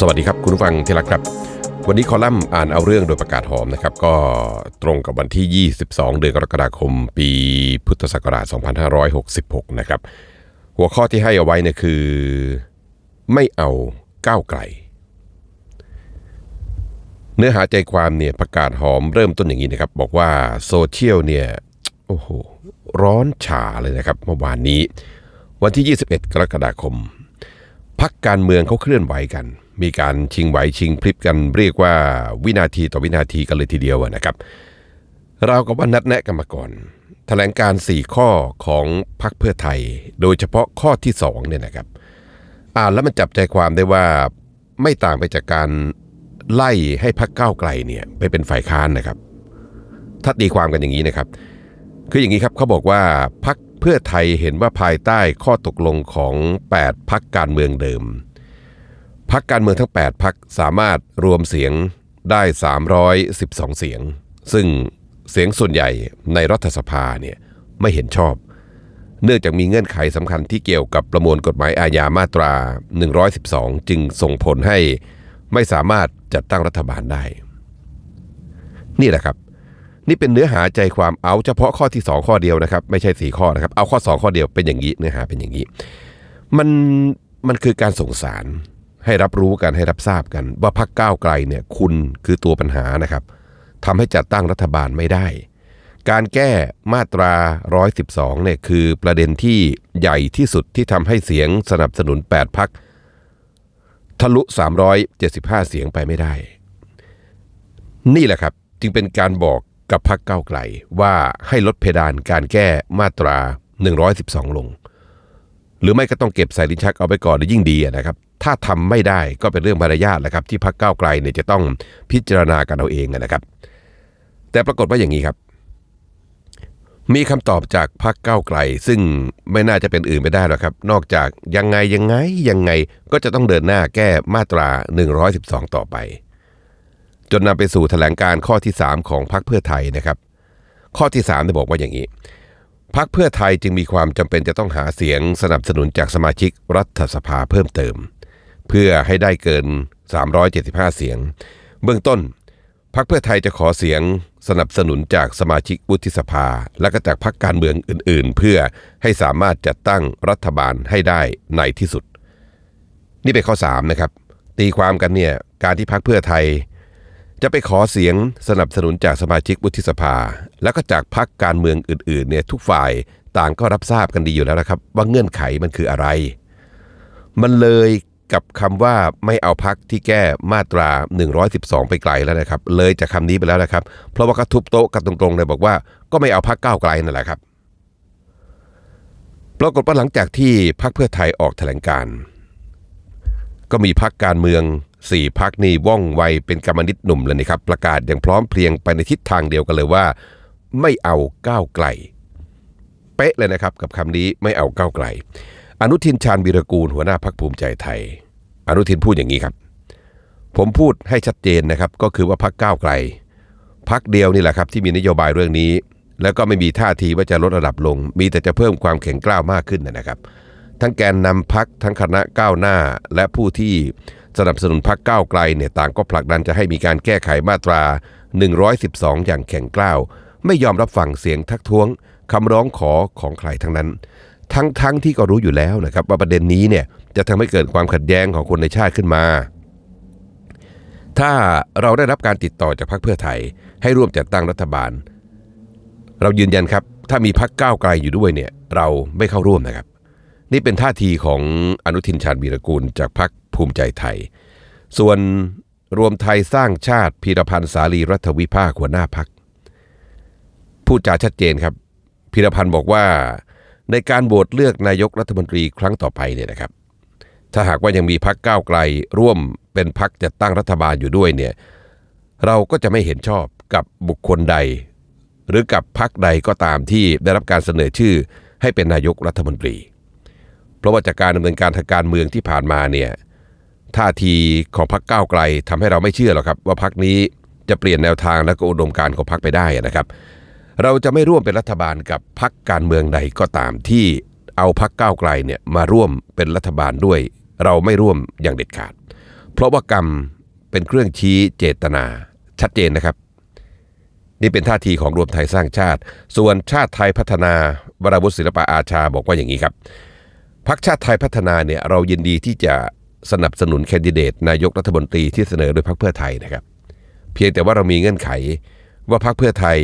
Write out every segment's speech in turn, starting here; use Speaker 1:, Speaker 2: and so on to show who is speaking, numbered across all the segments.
Speaker 1: สวัสดีครับคุณผู้ฟังที่รักครับ วันนี้คอลัมน์อ่านเอาเรื่องโดยประกาศหอมนะครับ ก็ตรงกับวันที่ 22 เดือนกรกฎาคม ปีพุทธศักราช 2566 นะครับ หัวข้อที่ให้เอาไว้เนี่ยคือ ไม่เอาก้าวไกล เนื้อหาใจความเนี่ยประกาศหอมเริ่มต้นอย่างนี้นะครับ บอกว่าโซเชียลเนี่ยโอ้โหร้อนฉาเลยนะครับเมื่อวานนี้ วันที่ 21 กรกฎาคมพักการเมืองเขาเคลื่อนไหวกัน มีการชิงไหวชิงพลิบกันเรียกว่าวินาทีต่อวินาทีกันเลยทีเดียวนะครับเราก็ว่านัดแนะกันมาก่อนแถลงการ 4 ข้อของพักเพื่อไทย โดยเฉพาะข้อที่2เนี่ยนะครับอ่านแล้วมันจับใจความได้ว่าไม่ต่างไปจากการไล่ให้พักก้าวไกลเนี่ยไปเป็นฝ่ายค้านนะครับ ถ้าตีความกันอย่างนี้นะครับ คืออย่างนี้ครับเขาบอกว่าพักเพื่อไทยเห็นว่าภายใต้ข้อตกลงของ 8พักการเมืองเดิม พักการเมืองทั้ง 8 พักสามารถรวมเสียงได้ 312 เสียง ซึ่งเสียงส่วนใหญ่ในรัฐสภาเนี่ยไม่เห็นชอบ เนื่องจากมีเงื่อนไขสำคัญที่เกี่ยวกับประมวลกฎหมายอาญามาตรา 112 จึงส่งผลให้ไม่สามารถจัดตั้งรัฐบาลได้ นี่แหละครับ นี่เป็นเนื้อหาใจความเอาเฉพาะข้อที่ 2 ข้อเดียวนะครับ ไม่ใช่ 4 ข้อนะครับ เอาข้อ 2 ข้อเดียวเป็นอย่างนี้เนื้อหาเป็นอย่างนี้ มันมันคือการส่งสาร ให้รับรู้กันให้รับทราบกัน ว่าพักก้าวไกลเนี่ยคุณคือตัวปัญหานะครับทำให้จัดตั้งรัฐบาลไม่ได้ การแก้มาตรา 112เนี่ยคือประเด็นที่ใหญ่ที่สุดที่ทำให้เสียงสนับสนุน 8พักทะลุ 375 เสียงไปไม่ได้ นี่แหละครับจึงเป็นการบอกกับพักเก้าไกลว่าให้ลดเพดานการแก้มาตรา 112 ลง หรือไม่ก็ต้องเก็บใส่ลิ้นชักเอาไปก่อนยิ่งดีนะครับ ถ้าทำไม่ได้ก็เป็นเรื่องมารยาทแหละครับที่พักเก้าไกลเนี่ยจะต้องพิจารณากันเอาเองนะครับ แต่ปรากฏว่าอย่างนี้ครับ มีคำตอบจากพักเก้าไกล ซึ่งไม่น่าจะเป็นอื่นไปได้หรอกครับ นอกจากยังไงยังไงยังไงก็จะต้องเดินหน้าแก้มาตรา 112 ต่อไป จนนำไปสู่แถลงการข้อที่ 3 ของพรรคเพื่อไทยนะครับ ข้อที่3ได้บอกว่าอย่างนี้พรรคเพื่อไทยจึงมีความจำเป็นจะต้องหาเสียงสนับสนุนจากสมาชิกรัฐสภาเพิ่มเติม เพื่อให้ได้เกิน 375 เสียง เบื้องต้นพรรคเพื่อไทยจะขอเสียงสนับสนุนจากสมาชิกวุฒิสภา และก็จากพรรคการเมืองอื่น ๆ เพื่อให้สามารถจัดตั้งรัฐบาลให้ได้ในที่สุด นี่เป็นข้อ 3 นะครับ ตีความกันเนี่ยการที่พรรคเพื่อไทย จะไปขอเสียงสนับสนุนจากสมาชิกวุฒิสภา แล้วก็จากพรรคการเมืองอื่น ๆ เนี่ยทุกฝ่ายต่างก็รับทราบกันดีอยู่แล้วนะครับ ว่าเงื่อนไขมันคืออะไร มันเลย กับคำว่าไม่เอาพักที่แก้มาตรา 112 ไปไกลแล้วนะครับ เลยจากคำนี้ไปแล้วนะครับ เพราะว่าก็ทุบโต๊ะกันตรงๆเลยบอกว่าก็ไม่เอาพักก้าวไกลนั่นแหละครับ ปรากฏว่าหลังจากที่พักเพื่อไทยออกแถลงการ ก็มีพักการเมืองสี่พักนี่ว่องไวเป็นกรรมนิตหนุ่มเลยนะครับ ประกาศอย่างพร้อมเพรียงไปในทิศทางเดียวกันเลยว่า ไม่เอาก้าวไกล เป๊ะเลยนะครับ กับคำนี้ไม่เอาก้าวไกล อนุทินชาญวีรกูลหัวหน้าพักภูมิใจไทย อนุทินพูดอย่างนี้ครับ ผมพูดให้ชัดเจนนะครับ ก็คือว่าพักก้าวไกลพักเดียวนี่แหละครับที่มีนโยบายเรื่องนี้ แล้วก็ไม่มีท่าทีว่าจะลดระดับลง มีแต่จะเพิ่มความแข็งกร้าวมากขึ้นนะครับ ทั้งแกนนำพักทั้งคณะก้าวหน้า และผู้ที่สนับสนุนพักก้าวไกลเนี่ยต่างก็ผลักดันจะให้มีการแก้ไขมาตรา 112 อย่างแข็งกร้าว ไม่ยอมรับฟังเสียงทักท้วงคำร้องขอของใครทั้งนั้น ทั้งทั้งที่ก็รู้อยู่แล้วนะครับว่าประเด็นนี้เนี่ยจะทำให้เกิดความขัดแย้งของคนในชาติขึ้นมา ถ้าเราได้รับการติดต่อจากพรรคเพื่อไทย ให้ร่วมจัดตั้งรัฐบาล เรายืนยันครับ ถ้ามีพรรคก้าวไกลอยู่ด้วยเนี่ยเราไม่เข้าร่วมนะครับ นี่เป็นท่าทีของอนุทินชาญวีรกูล จากพรรคภูมิใจไทย ส่วนรวมไทยสร้างชาติพีรพันธ์สาลีรัฐวิภาหัวหน้าพักพูดจาชัดเจนครับพีรพันธ์บอกว่า ในการโหวตเลือกนายกรัฐมนตรีครั้งต่อไปเนี่ยนะครับ ถ้าหากว่ายังมีพักก้าวไกลร่วมเป็นพักจัดตั้งรัฐบาลอยู่ด้วยเนี่ยเราก็จะไม่เห็นชอบกับบุคคลใด หรือกับพักใดก็ตามที่ได้รับการเสนอชื่อให้เป็นนายกรัฐมนตรี เพราะว่าจากการดำเนินการทางการเมืองที่ผ่านมาเนี่ยท่าทีของพักก้าวไกลทำให้เราไม่เชื่อหรอกครับ ว่าพักนี้จะเปลี่ยนแนวทางและก็อุดมการณ์ของพักไปได้นะครับ เราจะไม่ร่วมเป็นรัฐบาลกับพักการเมืองใดก็ตามที่เอาพักก้าวไกลเนี่ยมาร่วมเป็นรัฐบาลด้วย เราไม่ร่วมอย่างเด็ดขาด เพราะว่ากรรมเป็นเครื่องชี้เจตนาชัดเจนนะครับ นี่เป็นท่าทีของรวมไทยสร้างชาติ ส่วนชาติไทยพัฒนาวราวุฒิศิลปะอาชาบอกว่าอย่างนี้ครับพักชาติไทยพัฒนาเนี่ยเรายินดีที่จะสนับสนุนแคนดิเดตนายกรัฐมนตรีที่เสนอโดยพรรคเพื่อไทยนะครับ เพียงแต่ว่าเรามีเงื่อนไขว่าพรรคเพื่อไทย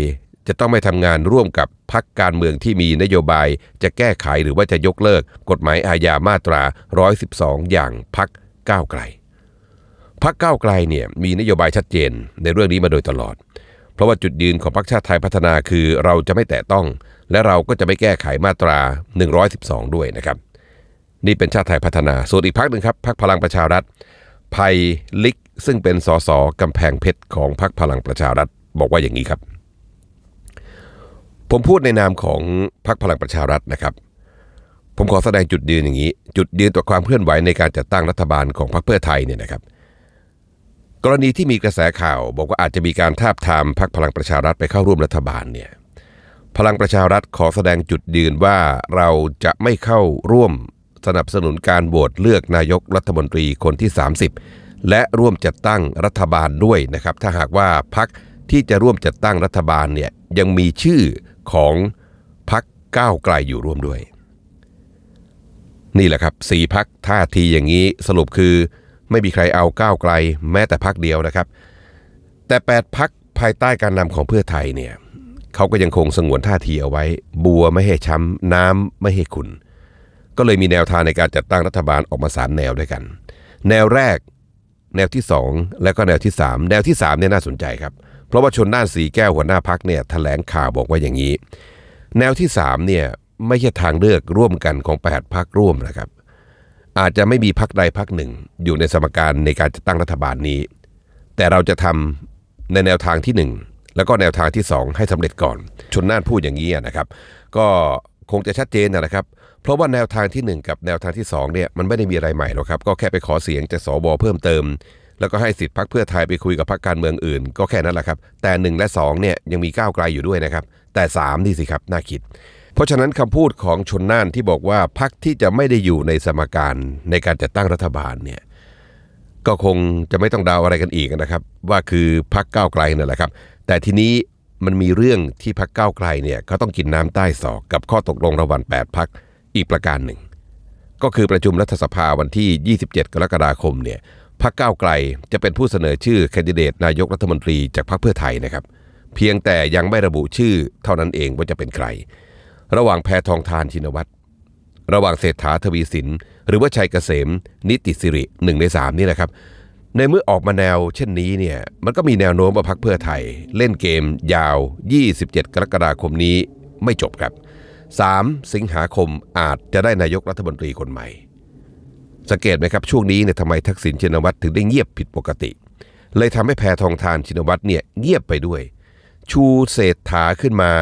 Speaker 1: จะต้องไม่ทำงานร่วมกับพรรคการเมืองที่มีนโยบาย จะแก้ไขหรือว่าจะยกเลิก กฎหมายอาญามาตรา 112 อย่างพรรคก้าวไกลพรรคก้าวไกลเนี่ยมีนโยบายชัดเจนในเรื่องนี้มาโดยตลอด เพราะว่าจุดยืนของพรรคชาติไทยพัฒนาคือเราจะไม่แตะต้อง และเราก็จะไม่แก้ไขมาตรา 112 ด้วยนะครับ นี่เป็นชาติไทยพัฒนา ส่วนอีกพักหนึ่งครับพักพลังประชารัฐภัยลิกซึ่งเป็นสสกำแพงเพชรของพักพลังประชารัฐบอกว่าอย่างนี้ครับ ผมพูดในนามของพักพลังประชารัฐนะครับ ผมขอแสดงจุดยืนอย่างนี้ จุดยืนต่อความเคลื่อนไหวในการจัดตั้งรัฐบาลของพรรคเพื่อไทยเนี่ยนะครับ กรณีที่มีกระแสข่าว บอกว่าอาจจะมีการทาบทามพรรคพลังประชารัฐไปเข้าร่วมรัฐบาลเนี่ยพลังประชารัฐขอแสดงจุดยืนว่าเราจะไม่เข้าร่วมสนับสนุนการโหวตเลือกนายกรัฐมนตรีคนที่ 30 และร่วมจัดตั้งรัฐบาลด้วยนะครับ ถ้าหากว่าพักที่จะร่วมจัดตั้งรัฐบาลเนี่ยยังมีชื่อ ของพักก้าวไกลอยู่ร่วมด้วย นี่แหละครับสี่พักท่าทีอย่างนี้สรุปคือไม่มีใครเอาก้าวไกลแม้แต่พักเดียวนะครับ แต่แปดพักภายใต้การนำของเพื่อไทยเนี่ยเขาก็ยังคงสงวนท่าทีเอาไว้ บัวไม่ให้ช้ำน้ำไม่ให้ขุนก็เลยมีแนวทางในการจัดตั้งรัฐบาลออกมาสามแนวด้วยกัน แนวแรก แนวที่ 2 และก็แนวที่ 3 แนวที่3เนี่ยน่าสนใจครับเพราะว่าชนน่านสีแก้วหัวหน้าพักเนี่ยแถลงข่าวบอกว่าอย่างนี้ แนวที่3เนี่ยไม่ใช่ทางเลือกร่วมกันของ8พักร่วมนะครับ อาจจะไม่มีพักใดพักหนึ่ง อยู่ในสมการในการจัดตั้งรัฐบาลนี้ แต่เราจะทำในแนวทางที่ 1 แล้วก็แนวทางที่ 2 ให้สำเร็จก่อน ชนน่านพูดอย่างนี้นะครับ ก็คงจะชัดเจนนะครับ เพราะว่าแนวทางที่ 1 กับแนวทางที่2เนี่ยมันไม่ได้มีอะไรใหม่หรอกครับ ก็แค่ไปขอเสียงจากสวเพิ่มเติม แล้วก็ให้สิทธิ์พักเพื่อไทยไปคุยกับพักการเมืองอื่น ก็แค่นั้นแหละครับ แต่ 1 และ2เนี่ยยังมีก้าวไกลอยู่ด้วยนะครับ แต่3นี่สิครับน่าคิด เพราะฉะนั้นคำพูดของชนน่านที่บอกว่าพักที่จะไม่ได้อยู่ในสมการในการจัดตั้งรัฐบาลเนี่ยก็คงจะไม่ต้องเดาอะไรกันอีกนะครับ ว่าคือพักก้าวไกลนั่นแหละครับ แต่ทีนี้มันมีเรื่องที่พักก้าวไกลเนี่ยเขาต้องกินน้ำใต้ศอกกับข้อตกลงระหว่าง8พักอีกประการหนึ่ง ก็คือประชุมรัฐสภาวันที่ 27 กรกฎาคมเนี่ย พักก้าวไกลจะเป็นผู้เสนอชื่อแคนดิเดตนายกรัฐมนตรีจากพรรคเพื่อไทยนะครับ เพียงแต่ยังไม่ระบุชื่อเท่านั้นเองว่าจะเป็นใคร ระหว่างแพทองทานชินวัตรระหว่างเศรษฐาทวีสิน หรือว่าชัยเกษม นิติสิริหนึ่งในสามนี่นะครับ ในเมื่อออกมาแนวเช่นนี้เนี่ยมันก็มีแนวโน้มว่าพักเพื่อไทย เล่นเกมยาว 27 กรกฎาคมนี้ไม่จบครับ 3 สิงหาคมอาจจะได้นายกรัฐมนตรีคนใหม่ สังเกตไหมครับช่วงนี้เนี่ยทำไมทักษิณชินวัตรถึงได้เงียบผิดปกติ เลยทำให้แพทองทานชินวัตรเนี่ยเงียบไปด้วย ชูเศรษฐาขึ้นมา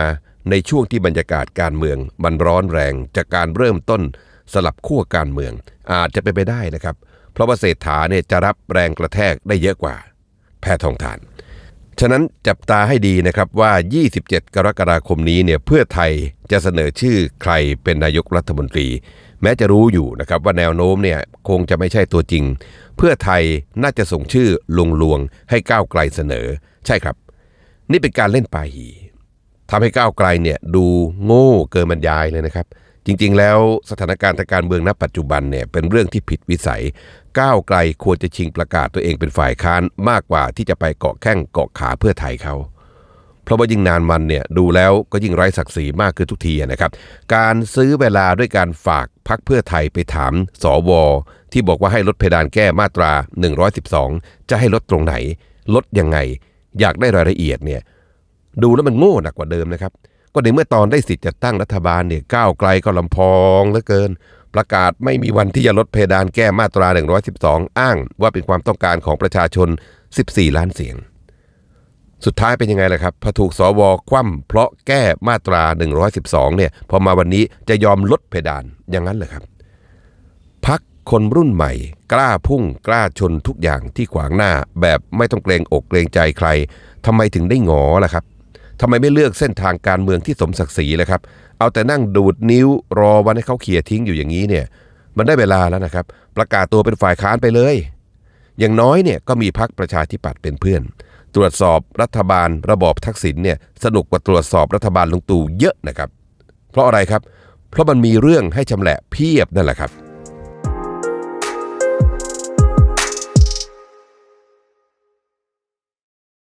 Speaker 1: ในช่วงที่บรรยากาศการเมืองมันร้อนแรงจากการเริ่มต้นสลับขั้วการเมือง อาจจะเป็นไปได้นะครับ เพราะว่าเศรษฐาเนี่ยจะรับแรงกระแทกได้เยอะกว่า แพทองทาน ฉะนั้นจับตาให้ดีนะครับว่า 27 กรกฎาคมนี้เนี่ยเพื่อไทยจะเสนอชื่อใครเป็นนายกรัฐมนตรี แม้จะรู้อยู่นะครับว่าแนวโน้มเนี่ยคงจะไม่ใช่ตัวจริง เพื่อไทยน่าจะส่งชื่อลงลวงให้ก้าวไกลเสนอ ใช่ครับ นี่เป็นการเล่นปาหีทำให้ก้าวไกลเนี่ยดูโง่เกินบรรยายเลยนะครับ จริงๆ แล้วสถานการณ์ทางการเมืองณปัจจุบันเนี่ยเป็นเรื่องที่ผิดวิสัย ก้าวไกลควรจะชิงประกาศตัวเองเป็นฝ่ายค้านมากกว่าที่จะไปเกาะแข้งเกาะขาเพื่อไทยเขาเพราะว่ายิ่งนานมันเนี่ยดูแล้วก็ยิ่งไร้ศักดิ์ศรีมากขึ้นทุกทีนะครับ การซื้อเวลาด้วยการฝาก พักเพื่อไทยไปถามสวที่บอกว่าให้ลดเพดานแก้มาตรา 112 จะให้ลดตรงไหน ลดยังไง อยากได้รายละเอียดเนี่ยดูแล้วมันโง่หนักกว่าเดิมนะครับ ก็ในเมื่อตอนได้สิทธิ์จัดตั้งรัฐบาลเนี่ยก้าวไกลก็ลำพองเหลือเกิน ประกาศไม่มีวันที่จะลดเพดานแก้มาตรา 112 อ้างว่าเป็นความต้องการของประชาชน 14 ล้านเสียง สุดท้ายเป็นยังไงล่ะครับพอถูกสวคว่ำเพราะแก้มาตรา 112 เนี่ยพอมาวันนี้จะยอมลดเพดานอย่างนั้นเหรอครับพักคนรุ่นใหม่ กล้าพุ่งกล้าชนทุกอย่างที่ขวางหน้า แบบไม่ต้องเกรงอกเกรงใจใครทำไมถึงได้งอล่ะครับทำไมไม่เลือกเส้นทางการเมืองที่สมศักดิ์ศรีเลยครับ เอาแต่นั่งดูดนิ้วรอวันให้เขาเขี่ยทิ้งอยู่อย่างนี้เนี่ย มันได้เวลาแล้วนะครับ ประกาศตัวเป็นฝ่ายค้านไปเลย อย่างน้อยเนี่ยก็มีพักประชาธิปัตย์เป็นเพื่อน ตรวจสอบรัฐบาลระบอบทักษิณเนี่ยสนุกกว่าตรวจสอบรัฐบาลลุงตู่เยอะนะครับ เพราะอะไรครับ เพราะมันมีเรื่องให้ชำแหละเพียบนั่นแหละครับ